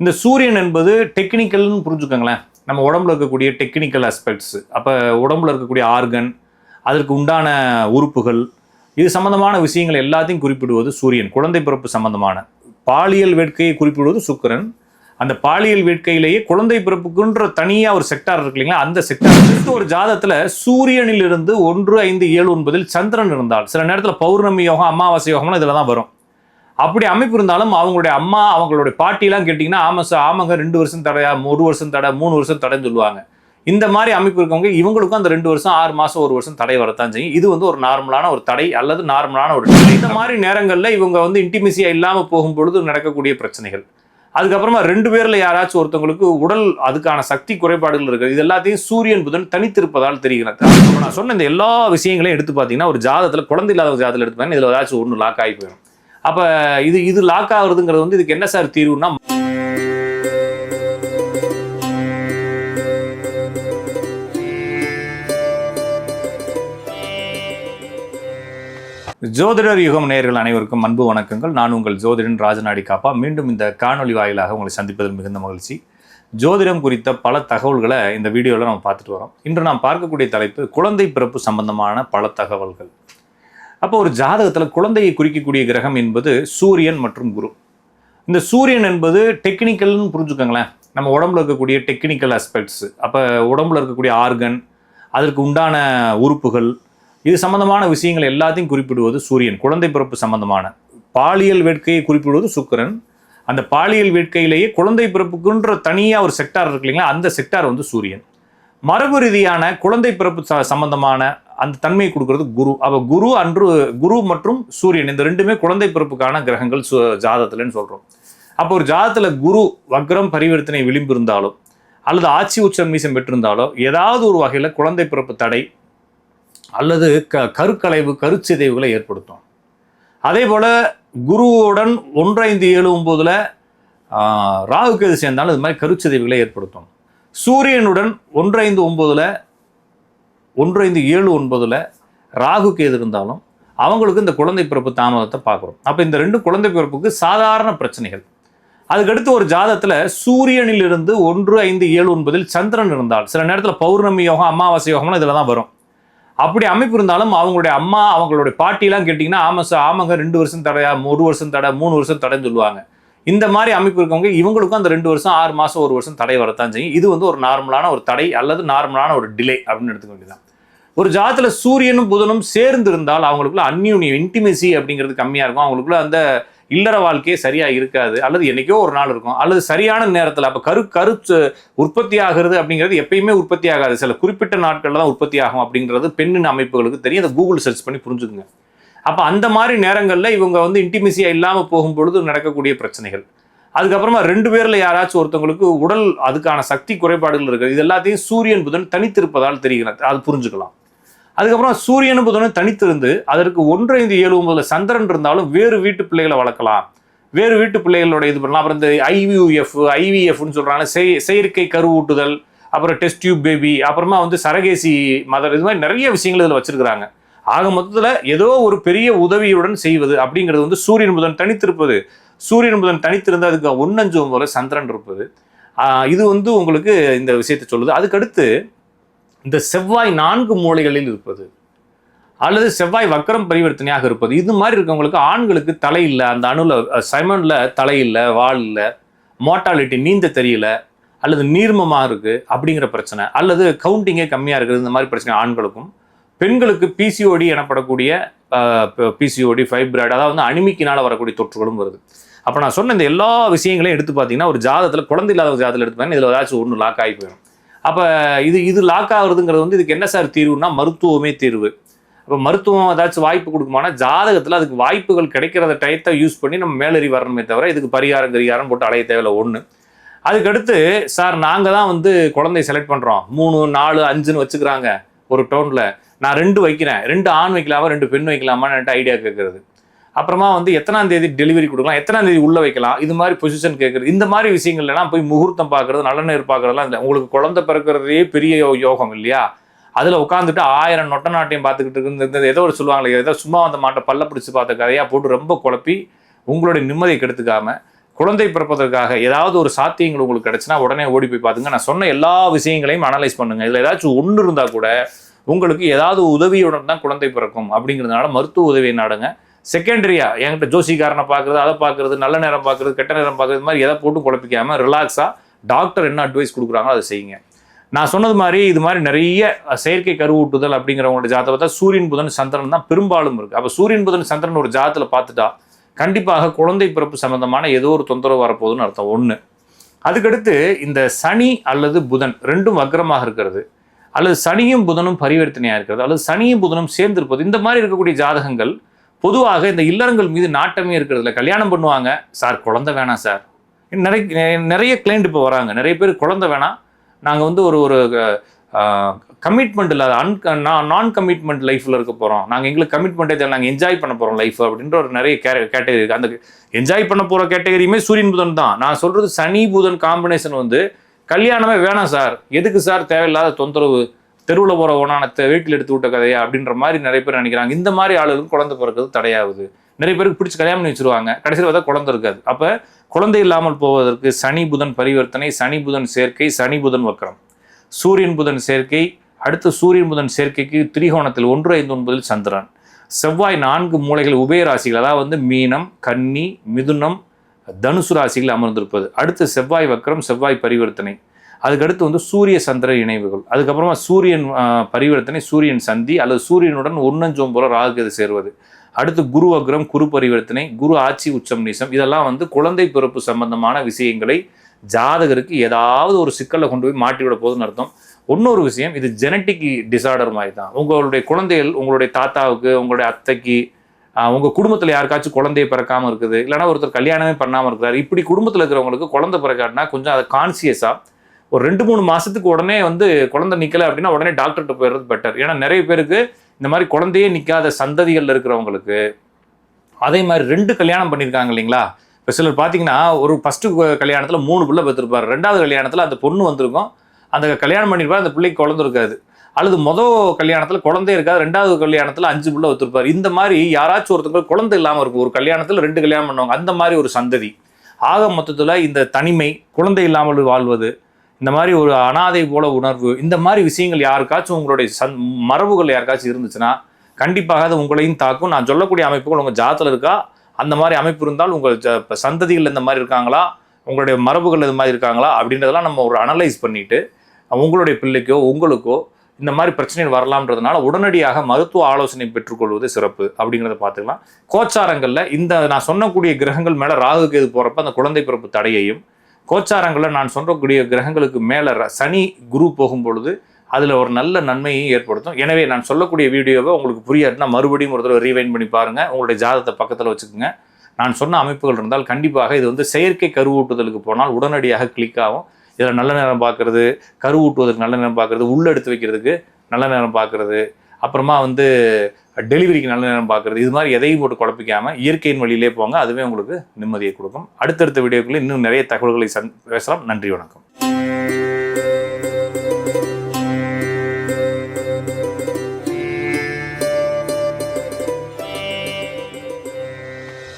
இந்த சூரியன் என்பது டெக்னிக்கல்னு புரிஞ்சுக்கோங்களேன். நம்ம உடம்புல இருக்கக்கூடிய டெக்னிக்கல் அஸ்பெக்ட்ஸ் அப்போ உடம்புல இருக்கக்கூடிய ஆர்கன் அதற்கு உண்டான உறுப்புகள் இது சம்பந்தமான விஷயங்கள் எல்லாத்தையும் குறிப்பிடுவது சூரியன். குழந்தை பிறப்பு சம்பந்தமான. பாலியல் வேட்கையை குறிப்பிடுவது சுக்கிரன். அந்த பாலியல் வேட்கையிலேயே குழந்தை பிறப்புக்குன்ற தனியாக ஒரு செக்டார் இருக்கு இல்லைங்களா? அந்த செக்டார் ஒரு ஜாதத்தில் சூரியனில் இருந்து ஒன்று ஐந்து ஏழு ஒன்பதில் சந்திரன் இருந்தால் சில நேரத்தில் பௌர்ணமி யோகம் அமாவாசை யோகம்லாம் இதில் தான் வரும். அப்படி அமைப்பு இருந்தாலும் அவங்களுடைய அம்மா அவங்களுடைய பாட்டிலாம் கேட்டிங்கன்னா ஆமாம் சார் ஆமாங்க ரெண்டு வருஷம் தடையா ஒரு வருஷம் தடை மூணு வருஷம் தடைன்னு சொல்லுவாங்க. இந்த மாதிரி அமைப்பு இருக்கவங்க இவங்களுக்கும் அந்த ரெண்டு வருஷம் ஆறு மாதம் ஒரு வருஷம் தடை வரத்தான் செய்யும். இது வந்து ஒரு நார்மலான ஒரு தடை அல்லது நார்மலான ஒரு இந்த மாதிரி நேரங்களில் இவங்க வந்து இன்டிமிசியா இல்லாமல் போகும் பொழுது நடக்கக்கூடிய பிரச்சனைகள். அதுக்கப்புறமா ரெண்டு பேரில் யாராச்சும் ஒருத்தவங்களுக்கு உடல் அதுக்கான சக்தி குறைபாடுகள் இருக்குது இது எல்லாத்தையும் சூரியன் புதன் தனித்திருப்பதால் தெரிகிறது. நான் சொன்ன இந்த எல்லா விஷயங்களையும் எடுத்து பார்த்தீங்கன்னா ஒரு ஜாதத்தில் குழந்தை இல்லாத ஒரு ஜாதத்துல எடுத்து பார்த்தீங்கன்னா இதில் ஏதாச்சும் ஒன்று லாக் ஆகி போயிடும். அப்ப இது இது லாக் ஆகுறதுங்கிறது வந்து இதுக்கு என்ன சார் தீர்வுனா ஜோதிடர் யுகம் நேயர்கள் அனைவருக்கும் அன்பு வணக்கங்கள். நான் உங்கள் ஜோதிடன் ராஜநாடி காப்பா. மீண்டும் இந்த காணொளி வாயிலாக உங்களை சந்திப்பதில் மிகுந்த மகிழ்ச்சி. ஜோதிடம் குறித்த பல தகவல்களை இந்த வீடியோவில் நம்ம பார்த்துட்டு வரோம். இன்று நாம் பார்க்கக்கூடிய தலைப்பு குழந்தை பிறப்பு சம்பந்தமான பல தகவல்கள். அப்போ ஒரு ஜாதகத்தில் குழந்தையை குறிக்கக்கூடிய கிரகம் என்பது சூரியன் மற்றும் குரு. இந்த சூரியன் என்பது டெக்னிக்கல்னு புரிஞ்சுக்கோங்களேன். நம்ம உடம்புல இருக்கக்கூடிய டெக்னிக்கல் அஸ்பெக்ட்ஸ் அப்போ உடம்புல இருக்கக்கூடிய ஆர்கன் அதற்கு உண்டான உறுப்புகள் இது சம்பந்தமான விஷயங்கள் எல்லாத்தையும் குறிப்பிடுவது சூரியன். குழந்தை பிறப்பு சம்பந்தமான. பாலியல் வேட்கையை குறிப்பிடுவது சுக்கரன். அந்த பாலியல் வேட்கையிலேயே குழந்தை பிறப்புக்குன்ற தனியாக ஒரு செக்டார் இருக்கு இல்லைங்களா அந்த செக்டார் வந்து சூரியன். மரபு ரீதியான குழந்தை பிறப்பு ச- சம்பந்தமான அந்த தன்மையை கொடுக்கறது குரு. அப்போ குரு அன்று குரு மற்றும் சூரியன் இந்த ரெண்டுமே குழந்தை பிறப்புக்கான கிரகங்கள் சு- ஜாதகத்துலன்னு சொல்கிறோம் அப்போ ஒரு ஜாதத்தில் குரு வக்ரம் பரிவர்த்தனை விளிம்பு இருந்தாலும் அல்லது ஆட்சி உச்சம் மீசம் பெற்றிருந்தாலோ ஏதாவது ஒரு வகையில் குழந்தை பிறப்பு தடை அல்லது க கருக்கலைவு கருச்சிதைவுகளை ஏற்படுத்தும். அதே போல் குருவுடன் ஒன்று ஐந்து ஏழு ஒம்போதில் ராகு கேது சேர்ந்தாலும் இது மாதிரி கருச்சிதைவுகளை ஏற்படுத்தும். சூரியனுடன் ஒன்று ஐந்து ஒம்போதில் ஒன்று ஐந்து ஏழு ஒன்பதில் ராகுக்கு எது இருந்தாலும் அவங்களுக்கு இந்த குழந்தை பிறப்பு தாமதத்தை பார்க்குறோம். அப்போ இந்த ரெண்டு குழந்தை பிறப்புக்கு சாதாரண பிரச்சனைகள். அதுக்கடுத்து ஒரு ஜாதத்தில் சூரியனில் இருந்து ஒன்று ஐந்து ஏழு ஒன்பதில் சந்திரன் இருந்தால் சில நேரத்தில் பௌர்ணமி யோகம் அமாவாசை யோகம்லாம் இதில் தான் வரும். அப்படி அமைப்பு இருந்தாலும் அவங்களுடைய அம்மா அவங்களுடைய பாட்டிலாம் கேட்டிங்கன்னா ஆமாம் சார் ஆமாங்க ரெண்டு வருஷம் தடையா ஒரு வருஷம் தடை மூணு வருஷம் தடைன்னு சொல்லுவாங்க. இந்த மாதிரி அமைப்பு இருக்கவங்க இவங்களுக்கும் அந்த ரெண்டு வருஷம் ஆறு மாதம் ஒரு வருஷம் தடை வரத்தான் செய்யும். இது வந்து ஒரு நார்மலான ஒரு தடை அல்லது நார்மலான ஒரு டிலே அப்படின்னு எடுத்துக்க வேண்டியதான் ஒரு ஜாத்தில் சூரியனும் புதனும் சேர்ந்து இருந்தால் அவங்களுக்குள்ள அந்யூன்யம் இன்டிமெசி அப்படிங்கிறது கம்மியாக இருக்கும். அவங்களுக்குள்ள அந்த இல்லற வாழ்க்கையே சரியாக இருக்காது. அல்லது என்னைக்கோ ஒரு நாள் இருக்கும். அல்லது சரியான நேரத்தில் அப்போ கரு கரு உற்பத்தி ஆகிறது அப்படிங்கிறது எப்பயுமே உற்பத்தி ஆகாது சில குறிப்பிட்ட நாட்களில் தான் உற்பத்தி ஆகும் அப்படிங்கிறது பெண்ணின் அமைப்புகளுக்கு தெரியும். அதை கூகுள் சர்ச் பண்ணி புரிஞ்சுக்குங்க. அப்போ அந்த மாதிரி நேரங்களில் இவங்க வந்து இன்டிமிசியாக இல்லாமல் போகும் பொழுது நடக்கக்கூடிய பிரச்சனைகள். அதுக்கப்புறமா ரெண்டு பேரில் யாராச்சும் ஒருத்தவங்களுக்கு உடல் அதுக்கான சக்தி குறைபாடுகள் இருக்குது. இது எல்லாத்தையும் சூரியன் புதன் தனித்திருப்பதால் தெரிகிறது. அது புரிஞ்சுக்கலாம். அதுக்கப்புறம் சூரியனும் புதனும் தனித்திருந்து அதற்கு ஒன்று ஐந்து ஏழு ஒன்பதுல சந்திரன் இருந்தாலும் வேறு வீட்டு பிள்ளைகளை வளர்க்கலாம். வேறு வீட்டு பிள்ளைகளோட இது பண்ணலாம். அப்புறம் இந்த ஐவியூஎஃப் ஐவிஎஃப்னு சொல்கிறாங்க செய் செயற்கை கருவூட்டுதல் அப்புறம் டெஸ்ட் டியூப் பேபி அப்புறமா வந்து சரகேசி மதர் இது மாதிரி நிறைய விஷயங்கள் இதில் வச்சுருக்கிறாங்க. ஆக மொத்தத்தில் ஏதோ ஒரு பெரிய உதவியுடன் செய்வது அப்படிங்கிறது வந்து சூரியன் புதன் தனித்திருப்பது. சூரியன் புதன் தனித்திருந்து அதுக்கு ஒன்னஞ்சு போல சந்திரன் இருப்பது. இது வந்து உங்களுக்கு இந்த விஷயத்தை சொல்லுது. அதுக்கடுத்து இந்த செவ்வாய் நான்கு மூலைகளில் இருப்பது. அல்லது செவ்வாய் வக்கரம் பரிவர்த்தனையாக இருப்பது. இது மாதிரி இருக்கவங்களுக்கு ஆண்களுக்கு தலை இல்லை அந்த அணுல சைமனில் தலை இல்லை வால் இல்லை மோட்டாலிட்டி நீந்த தெரியல அல்லது நீர்மமாக இருக்குது அப்படிங்கிற பிரச்சனை. அல்லது கவுண்டிங்கே கம்மியாக இருக்குது இந்த மாதிரி பிரச்சனை ஆண்களுக்கும். பெண்களுக்கு பிசிஓடி எனப்படக்கூடிய பிசிஓடி ஃபைப்ராய்டு அதாவது வந்து அனிமிக்கினால் வரக்கூடிய தொற்றுகளும் வருது. அப்போ நான் சொன்ன இந்த எல்லா விஷயங்களையும் எடுத்து பார்த்தீங்கன்னா ஒரு ஜாதத்தில் குழந்தை இல்லாத ஒரு ஜாதத்தில் எடுத்து பார்த்தீங்கன்னா இதில் ஏதாச்சும் ஒன்று லாக் ஆகி போயிடும். அப்போ இது இது லாக் ஆகுறதுங்கிறது வந்து இதுக்கு என்ன சார் தீர்வுனா மருத்துவமே தீர்வு. அப்போ மருத்துவம் ஏதாச்சும் வாய்ப்பு கொடுக்குமானா ஜாதகத்தில் அதுக்கு வாய்ப்புகள் கிடைக்கிறத டயத்தை யூஸ் பண்ணி நம்ம மேலறி வரணுமே தவிர இதுக்கு பரிகாரம் கரிகாரம் போட்டு அலைய தேவையில்ல ஒன்று அதுக்கடுத்து சார் நாங்கள் தான் வந்து குழந்தை செலக்ட் பண்ணுறோம் மூணு நாலு அஞ்சுன்னு வச்சுக்கிறாங்க ஒரு டவுனில் நான் ரெண்டு வைக்கிறேன். ரெண்டு ஆண் வைக்கலாமா ரெண்டு பெண் வைக்கலாமான்னு ஐடியா கேட்குறது அப்புறமா வந்து எத்தனாம் தேதி டெலிவரி கொடுக்கலாம் எத்தனாம் தேதி உள்ள வைக்கலாம் இது மாதிரி பொசிஷன் கேட்குறது இந்த மாதிரி விஷயங்கள்லாம் போய் முகூர்த்தம் பார்க்கறது நல்ல நேர் பார்க்கறதுலாம் இல்லை. உங்களுக்கு குழந்தை பிறக்கிறதே பெரிய யோகம் இல்லையா? அதில் உட்காந்துட்டு ஆயிரம் நொட்ட நாட்டையும் பார்த்துக்கிட்டு இருந்தது இந்த- ஏதோ ஒரு சொல்லுவாங்களே ஏதோ சும்மா வந்த மாட்டை பல்ல பிடிச்சி பார்த்த கதையாக போட்டு ரொம்ப குழப்பி உங்களுடைய நிம்மதியை கெடுத்துக்காம குழந்தை பிறப்பதற்காக ஏதாவது ஒரு சாத்தியங்கள் உங்களுக்கு கிடைச்சுன்னா உடனே ஓடி போய் பார்த்துங்க. நான் சொன்ன எல்லா விஷயங்களையும் அனலைஸ் பண்ணுங்கள் இதில் ஏதாச்சும் ஒன்று இருந்தால் கூட உங்களுக்கு ஏதாவது உதவியுடன் தான் குழந்தை பிறக்கும் அப்படிங்கிறதுனால மருத்துவ உதவியை நாடுங்க. செகண்டரியா என்கிட்ட ஜோசிக்காரனை பார்க்குறது அதை பார்க்குறது நல்ல நேரம் பார்க்குறது கெட்ட நேரம் பார்க்குறது மாதிரி எதை போட்டு குழப்பிக்காமல் ரிலாக்ஸாக டாக்டர் என்ன அட்வைஸ் கொடுக்குறாங்களோ அதை செய்யுங்க. நான் சொன்னது மாதிரி இது மாதிரி நிறைய செயற்கை கருவூட்டுதல் அப்படிங்கிறவங்களோட ஜாத்தை பார்த்தா சூரியன் புதன் சந்திரன் தான் பெரும்பாலும் இருக்குது அப்போ சூரியன் புதன் சந்திரன் ஒரு ஜாதத்தில் பார்த்துட்டா கண்டிப்பாக குழந்தை பிறப்பு சம்பந்தமான ஏதோ ஒரு தொந்தரவு வரப்போகுதுன்னு அர்த்தம். ஒன்று அதுக்கடுத்து இந்த சனி அல்லது புதன் ரெண்டும் வக்கரமாக இருக்கிறது. அல்லது சனியும் புதனும் பரிவர்த்தனையாக இருக்கிறது அல்லது சனியும் புதனும் சேர்ந்திருப்பது இந்த மாதிரி இருக்கக்கூடிய ஜாதகங்கள் பொதுவாக இந்த இல்லறங்கள் மீது நாட்டமே இருக்கிறதுல. கல்யாணம் பண்ணுவாங்க. சார் குழந்தை வேணாம் சார். நிறைய நிறைய கிளைண்ட் இப்போ வராங்க. நிறைய பேர் குழந்தை வேணாம். நாங்கள் வந்து ஒரு ஒரு கமிட்மெண்ட் இல்லாத அன் நான் கமிட்மெண்ட் லைஃப்பில் இருக்க போகிறோம் நாங்கள் எங்களுக்கு கமிட்மெண்ட்டே தெரியல நாங்கள் என்ஜாய் பண்ண போகிறோம் லைஃப் அப்படின்ற ஒரு நிறைய கே கேட்டகரி இருக்குது அந்த என்ஜாய் பண்ண போகிற கேட்டகரியுமே சூரியன் புதன் தான். நான் சொல்கிறது சனி புதன் காம்பினேஷன் வந்து கல்யாணமே வேணாம் சார். எதுக்கு சார் தேவையில்லாத தொந்தரவு? தெருவில் போகிற ஓனானத்தை வீட்டில் எடுத்து விட்ட கதையா? அப்படின்ற மாதிரி நிறைய பேர் நினைக்கிறாங்க. இந்த மாதிரி ஆளுகளுக்கு குழந்தை பிறக்கிறது தடையாகுது. நிறைய பேருக்கு பிடிச்சி கல்யாணம் பண்ணி வச்சிருவாங்க. கடைசியில் பார்த்தா குழந்தை இருக்காது. அப்போ குழந்தை இல்லாமல் போவதற்கு சனி புதன் பரிவர்த்தனை சனி புதன் சேர்க்கை சனி புதன் வக்கரம். சூரியன் புதன் சேர்க்கை அடுத்து சூரியன் புதன் சேர்க்கைக்கு திரிகோணத்தில் ஒன்று ஐந்து ஒன்பதில் சந்திரன். செவ்வாய் நான்கு மூலைகள் உபய ராசிகள். அதாவது வந்து மீனம் கன்னி மிதுனம் தனுசு ராசியில் அமர்ந்திருப்பது. அடுத்து செவ்வாய் வக்கரம் செவ்வாய் பரிவர்த்தனை. அதுக்கடுத்து வந்து சூரிய சந்திர இணைவுகள். அதுக்கப்புறமா சூரியன் பரிவர்த்தனை சூரியன் சந்தி அல்லது சூரியனுடன் ஒன்னஞ்சோம் போல ராகுகது சேர்வது. அடுத்து குரு வக்ரம் குரு பரிவர்த்தனை குரு ஆட்சி உச்சம் நீசம். இதெல்லாம் வந்து குழந்தை பிறப்பு சம்பந்தமான விஷயங்களை ஜாதகருக்கு ஏதாவது ஒரு சிக்கலை கொண்டு போய் மாட்டிவிட விட போகுதுன்னு அர்த்தம். இன்னொரு விஷயம் இது ஜெனட்டிக் டிசார்டர் மாதிரி தான் உங்களுடைய குழந்தைகள் உங்களுடைய தாத்தாவுக்கு உங்களுடைய அத்தைக்கு உங்கள் குடும்பத்தில் யாருக்காச்சும் குழந்தைய பிறக்காமல் இருக்குது இல்லைன்னா ஒருத்தர் கல்யாணமே பண்ணாமல் இருக்கிறார் இப்படி குடும்பத்தில் இருக்கிறவங்களுக்கு குழந்தை பிறக்காட்டினா கொஞ்சம் அதை கான்சியஸாக ஒரு ரெண்டு மூணு மாதத்துக்கு உடனே வந்து குழந்தை நிற்கலை அப்படின்னா உடனே டாக்டர்கிட்ட போயிடுறது பெட்டர் ஏன்னா நிறைய பேருக்கு இந்த மாதிரி குழந்தையே நிற்காத சந்ததிகளில் இருக்கிறவங்களுக்கு அதே மாதிரி ரெண்டு கல்யாணம் பண்ணியிருக்காங்க இல்லைங்களா? இப்போ சிலர் பார்த்தீங்கன்னா ஒரு ஃபஸ்ட்டு கல்யாணத்தில் மூணு பிள்ளை பெற்றிருப்பார் ரெண்டாவது கல்யாணத்தில் அந்த பொண்ணு வந்திருக்கும் அந்த கல்யாணம் பண்ணியிருப்பார் அந்த பிள்ளைக்கு குழந்தை இருக்காது. அல்லது மொதல் கல்யாணத்தில் குழந்தை இருக்காது ரெண்டாவது கல்யாணத்தில் அஞ்சு பிள்ளை ஒத்துருப்பார் இந்த மாதிரி யாராச்சும் ஒருத்தருக்கு குழந்தை இல்லாமல் இருக்கும். ஒரு கல்யாணத்தில் ரெண்டு கல்யாணம் பண்ணுவாங்க. அந்த மாதிரி ஒரு சந்ததி. ஆக மொத்தத்தில் இந்த தனிமை குழந்தை இல்லாமல் வாழ்வது இந்த மாதிரி ஒரு அனாதை போல உணர்வு இந்த மாதிரி விஷயங்கள் யாருக்காச்சும் உங்களுடைய சந் மரபுகள் யாருக்காச்சும் இருந்துச்சுன்னா கண்டிப்பாக அது உங்களையும் தாக்கும். நான் சொல்லக்கூடிய அமைப்புகள் உங்கள் ஜாதத்தில் இருக்கா? அந்த மாதிரி அமைப்பு இருந்தால் உங்கள் ஜ சந்ததிகள் இந்த மாதிரி இருக்காங்களா? உங்களுடைய மரபுகள் இது மாதிரி இருக்காங்களா? அப்படின்றதெல்லாம் நம்ம ஒரு அனலைஸ் பண்ணிட்டு உங்களுடைய பிள்ளைக்கோ உங்களுக்கோ இந்த மாதிரி பிரச்சனைகள் வரலாம்ன்றதுனால உடனடியாக மருத்துவ ஆலோசனை பெற்றுக்கொள்வது சிறப்பு அப்படிங்கிறத பார்த்துக்கலாம். கோச்சாரங்களில் இந்த நான் சொன்னக்கூடிய கிரகங்கள் மேலே ராகு கேது போகிறப்ப அந்த குழந்தை பிறப்பு தடையையும் கோச்சாரங்களில் நான் சொல்லக்கூடிய கிரகங்களுக்கு மேலே சனி குரு போகும் பொழுது அதில் ஒரு நல்ல நன்மையை ஏற்படுத்தும். எனவே நான் சொல்லக்கூடிய வீடியோவை உங்களுக்கு புரியாதுன்னா மறுபடியும் ஒரு தடவை ரீவைண்ட் பண்ணி பாருங்கள் உங்களுடைய ஜாதகத்தை பக்கத்தில் வச்சுக்கோங்க. நான் சொன்ன அமைப்புகள் இருந்தால் கண்டிப்பாக இது வந்து செயற்கை கருவூட்டுதலுக்கு போனால் உடனடியாக கிளிக் ஆகும். இதில் நல்ல நேரம் பார்க்குறது கருவூட்டுவதற்கு நல்ல நேரம் பார்க்கறது உள்ள எடுத்து வைக்கிறதுக்கு நல்ல நேரம் பார்க்குறது அப்புறமா வந்து டெலிவரிக்கு நல்ல நேரம் பார்க்குறது இது மாதிரி எதையும் போட்டு குழப்பிக்காமல் இயற்கையின் வழியிலே போங்க. அதுவே உங்களுக்கு நிம்மதியை கொடுக்கும். அடுத்தடுத்த வீடியோக்களில் இன்னும் நிறைய தகவல்களை சந் பேசலாம். நன்றி வணக்கம்.